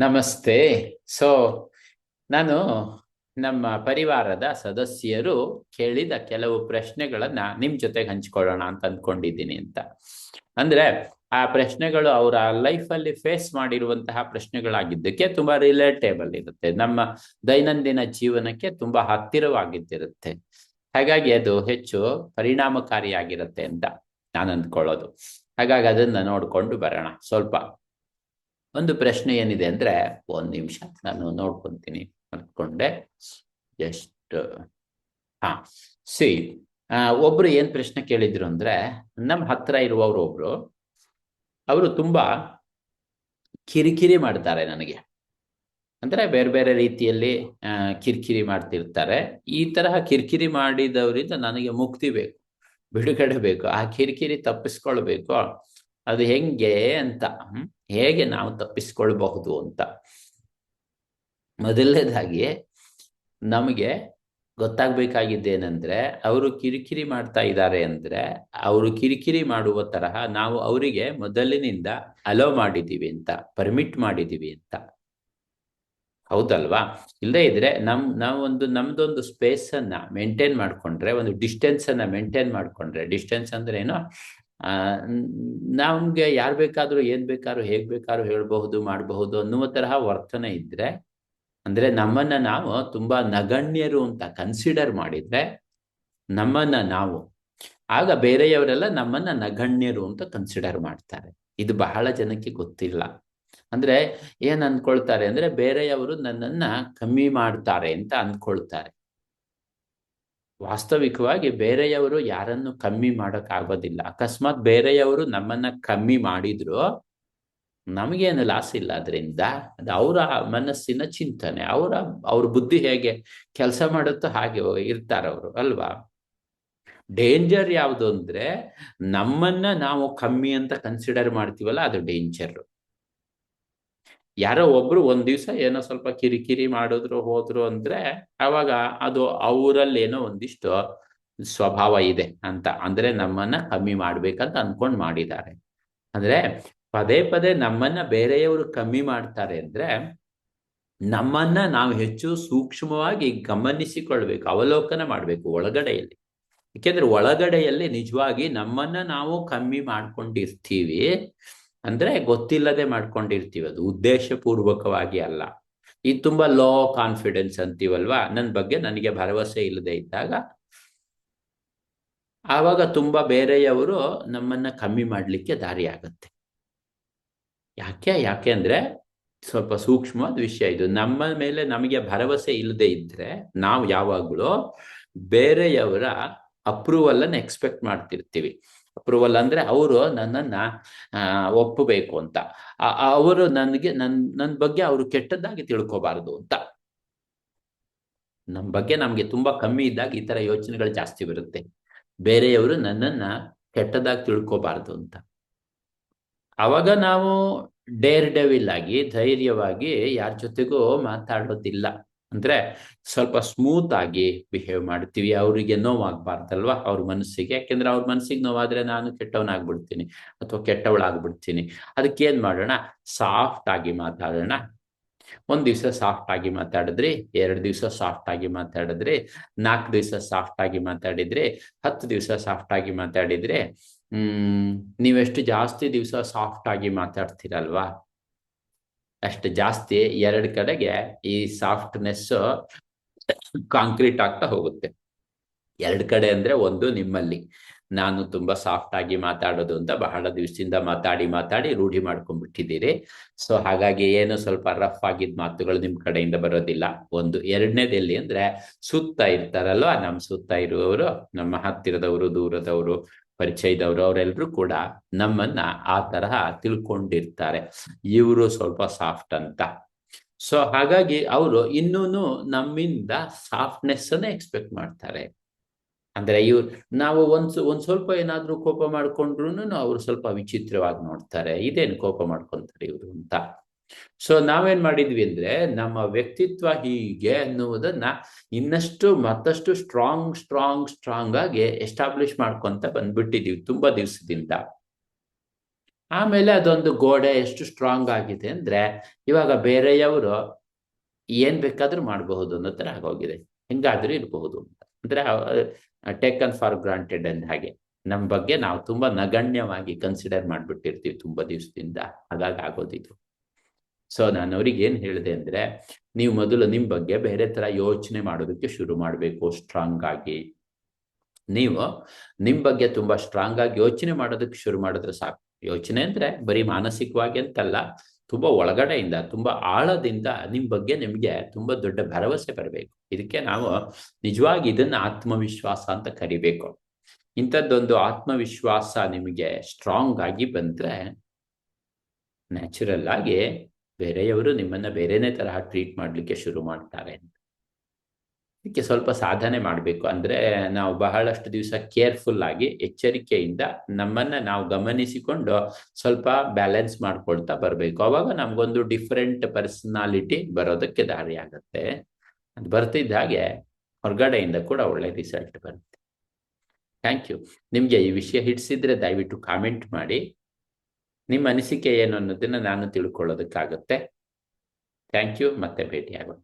ನಮಸ್ತೆ. ಸೊ ನಾನು ನಮ್ಮ ಪರಿವಾರದ ಸದಸ್ಯರು ಕೇಳಿದ ಕೆಲವು ಪ್ರಶ್ನೆಗಳನ್ನ ನಿಮ್ ಜೊತೆಗೆ ಹಂಚ್ಕೊಳ್ಳೋಣ ಅಂತ ಅಂದ್ಕೊಂಡಿದ್ದೀನಿ ಅಂತ. ಅಂದ್ರೆ, ಆ ಪ್ರಶ್ನೆಗಳು ಅವರ ಲೈಫ್ ಅಲ್ಲಿ ಫೇಸ್ ಮಾಡಿರುವಂತಹ ಪ್ರಶ್ನೆಗಳಾಗಿದ್ದಕ್ಕೆ ತುಂಬಾ ರಿಲೇಟೇಬಲ್ ಇರುತ್ತೆ. ನಮ್ಮ ದೈನಂದಿನ ಜೀವನಕ್ಕೆ ತುಂಬಾ ಹತ್ತಿರವಾಗಿದ್ದಿರುತ್ತೆ. ಹಾಗಾಗಿ ಅದು ಹೆಚ್ಚು ಪರಿಣಾಮಕಾರಿಯಾಗಿರುತ್ತೆ ಅಂತ ನಾನು ಅಂದ್ಕೊಳ್ಳೋದು. ಹಾಗಾಗಿ ಅದನ್ನ ನೋಡ್ಕೊಂಡು ಬರೋಣ. ಸ್ವಲ್ಪ ಒಂದು ಪ್ರಶ್ನೆ ಏನಿದೆ ಅಂದ್ರೆ ಒಂದ್ ನಿಮಿಷ, ನಾನು ನೋಡ್ಕೊಂತೀನಿ. ಅಂದ್ಕೊಂಡೆ ಜಸ್ಟ್ ಹಾ, ಸಿ ಒಬ್ರು ಏನ್ ಪ್ರಶ್ನೆ ಕೇಳಿದ್ರು ಅಂದ್ರೆ ನಮ್ಮ ಹತ್ರ ಇರುವವರು ಒಬ್ರು, ಅವರು ತುಂಬಾ ಕಿರಿಕಿರಿ ಮಾಡ್ತಾರೆ ನನಗೆ. ಅಂದ್ರೆ ಬೇರೆ ಬೇರೆ ರೀತಿಯಲ್ಲಿ ಕಿರಿಕಿರಿ ಮಾಡ್ತಿರ್ತಾರೆ. ಈ ತರಹ ಕಿರಿಕಿರಿ ಮಾಡಿದವರಿಂದ ನನಗೆ ಮುಕ್ತಿ ಬೇಕು, ಬಿಡುಗಡೆ ಬೇಕು. ಆ ಕಿರಿಕಿರಿ ತಪ್ಪಿಸ್ಕೊಳ್ಬೇಕು. ಅದು ಹೆಂಗೆ ಅಂತ ಹೇಗೆ ನಾವು ತಪ್ಪಿಸ್ಕೊಳ್ಬಹುದು ಅಂತ. ಮೊದಲನೇದಾಗಿ ನಮಗೆ ಗೊತ್ತಾಗ್ಬೇಕಾಗಿದ್ದೇನೆಂದ್ರೆ, ಅವರು ಕಿರಿಕಿರಿ ಮಾಡ್ತಾ ಇದ್ದಾರೆ ಅಂದ್ರೆ, ಅವರು ಕಿರಿಕಿರಿ ಮಾಡುವ ತರಹ ನಾವು ಅವರಿಗೆ ಮೊದಲಿನಿಂದ ಅಲೋ ಮಾಡಿದ್ದೀವಿ ಅಂತ ಪರ್ಮಿಟ್ ಮಾಡಿದ್ದೀವಿ ಅಂತ. ಹೌದಲ್ವಾ? ಇಲ್ಲದೇ ಇದ್ರೆ ನಮ್, ನಾವು ಒಂದು, ನಮ್ದೊಂದು ಸ್ಪೇಸ್ ಅನ್ನ ಮೇಂಟೈನ್ ಮಾಡ್ಕೊಂಡ್ರೆ, ಒಂದು ಡಿಸ್ಟೆನ್ಸ್ ಅನ್ನ ಮೇಂಟೈನ್ ಮಾಡ್ಕೊಂಡ್ರೆ ಡಿಸ್ಟೆನ್ಸ್ ಅಂದ್ರೆ ಏನೋ? ನಮ್ಗೆ ಯಾರು ಬೇಕಾದ್ರೂ ಏನ್ ಬೇಕಾದ್ರೂ ಹೇಗ್ ಬೇಕಾದ್ರೂ ಹೇಳ್ಬಹುದು, ಮಾಡಬಹುದು ಅನ್ನುವ ತರಹ ವರ್ತನೆ ಇದ್ರೆ, ಅಂದ್ರೆ ನಮ್ಮನ್ನ ನಾವು ತುಂಬಾ ನಗಣ್ಯರು ಅಂತ ಕನ್ಸಿಡರ್ ಮಾಡಿದ್ರೆ ನಮ್ಮನ್ನ ನಾವು, ಆಗ ಬೇರೆಯವರೆಲ್ಲ ನಮ್ಮನ್ನ ನಗಣ್ಯರು ಅಂತ ಕನ್ಸಿಡರ್ ಮಾಡ್ತಾರೆ. ಇದು ಬಹಳ ಜನಕ್ಕೆ ಗೊತ್ತಿಲ್ಲ. ಅಂದ್ರೆ ಏನ್ ಅನ್ಕೊಳ್ತಾರೆ ಅಂದ್ರೆ ಬೇರೆಯವರು ನನ್ನನ್ನ ಕಮ್ಮಿ ಮಾಡ್ತಾರೆ ಅಂತ ಅನ್ಕೊಳ್ತಾರೆ. ವಾಸ್ತವಿಕವಾಗಿ ಬೇರೆಯವರು ಯಾರನ್ನು ಕಮ್ಮಿ ಮಾಡೋಕ್ಕಾಗೋದಿಲ್ಲ. ಅಕಸ್ಮಾತ್ ಬೇರೆಯವರು ನಮ್ಮನ್ನ ಕಮ್ಮಿ ಮಾಡಿದ್ರು, ನಮಗೇನು ಲಾಸ್ ಇಲ್ಲ ಅದರಿಂದ. ಅದು ಅವರ ಮನಸ್ಸಿನ ಚಿಂತನೆ, ಅವರ, ಅವ್ರ ಬುದ್ಧಿ ಹೇಗೆ ಕೆಲಸ ಮಾಡುತ್ತೋ ಹಾಗೆ ಇರ್ತಾರವರು ಅಲ್ವಾ? ಡೇಂಜರ್ ಯಾವುದು ಅಂದ್ರೆ, ನಮ್ಮನ್ನ ನಾವು ಕಮ್ಮಿ ಅಂತ ಕನ್ಸಿಡರ್ ಮಾಡ್ತೀವಲ್ಲ, ಅದು ಡೇಂಜರ್ ಯಾರೋ ಒಬ್ರು ಒಂದ್ ದಿವ್ಸ ಏನೋ ಸ್ವಲ್ಪ ಕಿರಿಕಿರಿ ಮಾಡಿದ್ರು, ಹೋದ್ರು ಅಂದ್ರೆ ಅವಾಗ ಅದು ಅವರಲ್ಲಿ ಏನೋ ಒಂದಿಷ್ಟು ಸ್ವಭಾವ ಇದೆ ಅಂತ. ಅಂದ್ರೆ ನಮ್ಮನ್ನ ಕಮ್ಮಿ ಮಾಡ್ಬೇಕಂತ ಅನ್ಕೊಂಡ್ ಮಾಡಿದ್ದಾರೆ. ಅಂದ್ರೆ ಪದೇ ಪದೇ ನಮ್ಮನ್ನ ಬೇರೆಯವರು ಕಮ್ಮಿ ಮಾಡ್ತಾರೆ ಅಂದ್ರೆ ನಮ್ಮನ್ನ ನಾವು ಹೆಚ್ಚು ಸೂಕ್ಷ್ಮವಾಗಿ ಗಮನಿಸಿಕೊಳ್ಬೇಕು, ಅವಲೋಕನ ಮಾಡ್ಬೇಕು ಒಳಗಡೆಯಲ್ಲಿ. ಯಾಕೆಂದ್ರೆ ಒಳಗಡೆಯಲ್ಲಿ ನಿಜವಾಗಿ ನಮ್ಮನ್ನ ನಾವು ಕಮ್ಮಿ ಮಾಡ್ಕೊಂಡಿರ್ತೀವಿ. ಅಂದ್ರೆ ಗೊತ್ತಿಲ್ಲದೆ ಮಾಡ್ಕೊಂಡಿರ್ತೀವಿ. ಅದು ಉದ್ದೇಶಪೂರ್ವಕವಾಗಿ ಅಲ್ಲ. ಇದು ತುಂಬಾ ಲೋ ಕಾನ್ಫಿಡೆನ್ಸ್ ಅಂತೀವಲ್ವಾ? ನನ್ನ ಬಗ್ಗೆ ನನಗೆ ಭರವಸೆ ಇಲ್ಲದೆ ಇದ್ದಾಗ ಆವಾಗ ತುಂಬಾ ಬೇರೆಯವರು ನಮ್ಮನ್ನ ಕಮ್ಮಿ ಮಾಡಲಿಕ್ಕೆ ದಾರಿ ಆಗತ್ತೆ. ಯಾಕೆ? ಯಾಕೆ ಅಂದ್ರೆ ಸ್ವಲ್ಪ ಸೂಕ್ಷ್ಮವಾದ ವಿಷಯ ಇದು. ನಮ್ಮ ಮೇಲೆ ನಮಗೆ ಭರವಸೆ ಇಲ್ಲದೆ ಇದ್ರೆ ನಾವು ಯಾವಾಗಲೂ ಬೇರೆಯವರ ಅಪ್ರೂವಲ್ ಅನ್ನು ಎಕ್ಸ್ಪೆಕ್ಟ್ ಮಾಡ್ತಿರ್ತೀವಿ. ಅಪ್ರೂವಲ್ ಅಂದ್ರೆ ಅವರು ನನ್ನನ್ನ ಒಪ್ಪಬೇಕು ಅಂತ. ಅವರು ನನಗೆ, ನನ್ ನನ್ನ ಬಗ್ಗೆ ಅವರು ಕೆಟ್ಟದ್ದಾಗಿ ತಿಳ್ಕೋಬಾರದು ಅಂತ. ನಮ್ಮ ಬಗ್ಗೆ ನಮ್ಗೆ ತುಂಬಾ ಕಮ್ಮಿ ಇದ್ದಾಗ ಈ ತರ ಯೋಚನೆಗಳು ಜಾಸ್ತಿ ಬರುತ್ತೆ. ಬೇರೆಯವರು ನನ್ನನ್ನ ಕೆಟ್ಟದಾಗಿ ತಿಳ್ಕೋಬಾರದು ಅಂತ. ಅವಾಗ ನಾವು ಡೇರ್ ಡೆವಿಲ್ ಆಗಿ ಧೈರ್ಯವಾಗಿ ಯಾರ ಜೊತೆಗೂ ಮಾತಾಡೋದಿಲ್ಲ. ಅಂದ್ರೆ ಸ್ವಲ್ಪ ಸ್ಮೂತ್ ಆಗಿ ಬಿಹೇವ್ ಮಾಡ್ತೀವಿ. ಅವರಿಗೆ ನೋವಾಗ್ಬಾರ್ದಲ್ವಾ? ಅವ್ರ ಮನಸ್ಸಿಗೆ. ಯಾಕೆಂದ್ರೆ ಅವ್ರ ಮನಸ್ಸಿಗೆ ನೋವಾದ್ರೆ ನಾನು ಕೆಟ್ಟವನಾಗ್ಬಿಡ್ತೀನಿ ಅಥವಾ ಕೆಟ್ಟವಳಾಗ್ಬಿಡ್ತೀನಿ. ಅದಕ್ಕೆ ಏನ್ ಮಾಡೋಣ? ಸಾಫ್ಟ್ ಆಗಿ ಮಾತಾಡೋಣ. ಒಂದ್ ದಿವ್ಸ ಸಾಫ್ಟ್ ಆಗಿ ಮಾತಾಡಿದ್ರಿ, ಎರಡ್ ದಿವ್ಸ ಸಾಫ್ಟ್ ಆಗಿ ಮಾತಾಡಿದ್ರಿ ನಾಲ್ಕು ದಿವಸ ಸಾಫ್ಟ್ ಆಗಿ ಮಾತಾಡಿದ್ರಿ, ಹತ್ತು ದಿವಸ ಸಾಫ್ಟ್ ಆಗಿ ಮಾತಾಡಿದ್ರೆ, ಹ್ಮ್, ನೀವೆಷ್ಟು ಜಾಸ್ತಿ ದಿವಸ ಸಾಫ್ಟ್ ಆಗಿ ಮಾತಾಡ್ತೀರಲ್ವಾ? ಅಷ್ಟು ಜಾಸ್ತಿ ಎರಡ್ ಕಡೆಗೆ ಈ ಸಾಫ್ಟ್ನೆಸ್ ಕಾಂಕ್ರೀಟ್ ಆಗ್ತಾ ಹೋಗುತ್ತೆ. ಎರಡ್ ಕಡೆ ಅಂದ್ರೆ ಒಂದು ನಿಮ್ಮಲ್ಲಿ. ನಾನು ತುಂಬಾ ಸಾಫ್ಟ್ ಆಗಿ ಮಾತಾಡೋದು ಅಂತ ಬಹಳ ದಿವಸದಿಂದ ಮಾತಾಡಿ ಮಾತಾಡಿ ರೂಢಿ ಮಾಡ್ಕೊಂಡ್ಬಿಟ್ಟಿದ್ದೀರಿ. ಸೊ ಹಾಗಾಗಿ ಏನು ಸ್ವಲ್ಪ ರಫ್ ಆಗಿದ್ದ ಮಾತುಗಳು ನಿಮ್ ಕಡೆಯಿಂದ ಬರೋದಿಲ್ಲ. ಒಂದು ಎರಡನೇದಲ್ಲಿ ಅಂದ್ರೆ ಸುತ್ತ ಇರ್ತಾರಲ್ವ, ನಮ್ ಸುತ್ತ ಇರುವವರು, ನಮ್ಮ ಹತ್ತಿರದವರು, ದೂರದವರು ಪರಿಚಯದವರು ಅವರೆಲ್ಲರೂ ಕೂಡ ನಮ್ಮನ್ನ ಆ ತರಹ ತಿಳ್ಕೊಂಡಿರ್ತಾರೆ. ಇವರು ಸ್ವಲ್ಪ ಸಾಫ್ಟ್ ಅಂತ. ಸೊ ಹಾಗಾಗಿ ಅವರು ಇನ್ನೂ ನಮ್ಮಿಂದ ಸಾಫ್ಟ್ನೆಸ್ ಅನ್ನ ಎಕ್ಸ್ಪೆಕ್ಟ್ ಮಾಡ್ತಾರೆ. ಅಂದ್ರೆ ಇವ್ರು, ನಾವು ಒಂದ್ ಒಂದ್ ಸ್ವಲ್ಪ ಏನಾದ್ರೂ ಕೋಪ ಮಾಡ್ಕೊಂಡ್ರು ಅವ್ರು ಸ್ವಲ್ಪ ವಿಚಿತ್ರವಾಗಿ ನೋಡ್ತಾರೆ. ಇದೇನು ಕೋಪ ಮಾಡ್ಕೊಂತಾರೆ ಇವ್ರು ಅಂತ. ಸೊ ನಾವೇನ್ ಮಾಡಿದ್ವಿ ಅಂದ್ರೆ ನಮ್ಮ ವ್ಯಕ್ತಿತ್ವ ಹೀಗೆ ಅನ್ನುವುದನ್ನ ಇನ್ನಷ್ಟು ಮತ್ತಷ್ಟು ಸ್ಟ್ರಾಂಗ್ ಸ್ಟ್ರಾಂಗ್ ಸ್ಟ್ರಾಂಗ್ ಆಗಿ ಎಸ್ಟಾಬ್ಲಿಷ್ ಮಾಡ್ಕೊಂತ ಬಂದ್ಬಿಟ್ಟಿದೀವಿ ತುಂಬಾ ದಿವಸದಿಂದ. ಆಮೇಲೆ ಅದೊಂದು ಗೋಡೆ ಎಷ್ಟು ಸ್ಟ್ರಾಂಗ್ ಆಗಿದೆ ಅಂದ್ರೆ ಇವಾಗ ಬೇರೆಯವರು ಏನ್ ಬೇಕಾದ್ರೂ ಮಾಡಬಹುದು ಅನ್ನೋ ತರ ಆಗೋಗಿದೆ. ಹೆಂಗಾದ್ರೂ ಇರಬಹುದು ಅಂದ್ರೆ ಟೇಕನ್ ಫಾರ್ ಗ್ರಾಂಟೆಡ್ ಅಂದ ಹಾಗೆ. ನಮ್ಮ ಬಗ್ಗೆ ನಾವು ತುಂಬಾ ನಗಣ್ಯವಾಗಿ ಕನ್ಸಿಡರ್ ಮಾಡ್ಬಿಟ್ಟಿರ್ತೀವಿ ತುಂಬಾ ದಿವಸದಿಂದ. ಹಾಗಾಗಿ ಆಗೋದಿದು. ಸೊ ನಾನು ಅವ್ರಿಗೆ ಏನು ಹೇಳಿದೆ ಅಂದ್ರೆ, ನೀವು ಮೊದಲು ನಿಮ್ಮ ಬಗ್ಗೆ ಬೇರೆ ತರ ಯೋಚನೆ ಮಾಡೋದಕ್ಕೆ ಶುರು ಮಾಡಬೇಕು ಸ್ಟ್ರಾಂಗ್ ಆಗಿ. ನೀವು ನಿಮ್ಮ ಬಗ್ಗೆ ತುಂಬಾ ಸ್ಟ್ರಾಂಗ್ ಆಗಿ ಯೋಚನೆ ಮಾಡೋದಕ್ಕೆ ಶುರು ಮಾಡಿದ್ರೆ ಸಾಕು. ಯೋಚನೆ ಅಂದರೆ ಬರೀ ಮಾನಸಿಕವಾಗಿ ಅಂತಲ್ಲ, ತುಂಬಾ ಒಳಗಡೆಯಿಂದ, ತುಂಬಾ ಆಳದಿಂದ ನಿಮ್ಮ ಬಗ್ಗೆ ನಿಮಗೆ ತುಂಬಾ ದೊಡ್ಡ ಭರವಸೆ ಬರಬೇಕು. ಇದಕ್ಕೆ ನಾವು ನಿಜವಾಗಿ ಇದನ್ನ ಆತ್ಮವಿಶ್ವಾಸ ಅಂತ ಕರಿಬೇಕು. ಇಂಥದ್ದೊಂದು ಆತ್ಮವಿಶ್ವಾಸ ನಿಮಗೆ ಸ್ಟ್ರಾಂಗ್ ಆಗಿ ಬಂದ್ರೆ ನ್ಯಾಚುರಲ್ ಆಗಿ ಬೇರೆಯವರು ನಿಮ್ಮನ್ನ ಬೇರೆನೇ ತರಹ ಟ್ರೀಟ್ ಮಾಡ್ಲಿಕ್ಕೆ ಶುರು ಮಾಡ್ತಾರೆ ಇದಕ್ಕೆ ಸ್ವಲ್ಪ ಸಾಧನೆ ಮಾಡಬೇಕು. ಅಂದ್ರೆ ನಾವು ಬಹಳಷ್ಟು ದಿವಸ ಕೇರ್ಫುಲ್ ಆಗಿ ಎಚ್ಚರಿಕೆಯಿಂದ ನಮ್ಮನ್ನ ನಾವು ಗಮನಿಸಿಕೊಂಡು ಸ್ವಲ್ಪ ಬ್ಯಾಲೆನ್ಸ್ ಮಾಡ್ಕೊಳ್ತಾ ಬರಬೇಕು. ಅವಾಗ ನಮಗೊಂದು ಡಿಫ್ರೆಂಟ್ ಪರ್ಸನಾಲಿಟಿ ಬರೋದಕ್ಕೆ ದಾರಿ ಆಗತ್ತೆ. ಅದು ಬರ್ತಿದ್ದ ಹಾಗೆ ಹೊರಗಡೆಯಿಂದ ಕೂಡ ಒಳ್ಳೆ ರಿಸಲ್ಟ್ ಬರುತ್ತೆ. ಥ್ಯಾಂಕ್ ಯು ನಿಮಗೆ ಈ ವಿಷಯ ಹಿಡಿಸಿದ್ರೆ ದಯವಿಟ್ಟು ಕಾಮೆಂಟ್ ಮಾಡಿ. ನಿಮ್ಮ ಅನಿಸಿಕೆ ಏನು ಅನ್ನೋದನ್ನ ನಾನು ತಿಳ್ಕೊಳ್ಳೋದಕ್ಕಾಗತ್ತೆ. ಥ್ಯಾಂಕ್ ಯು ಮತ್ತೆ ಭೇಟಿಯಾಗೋಣ.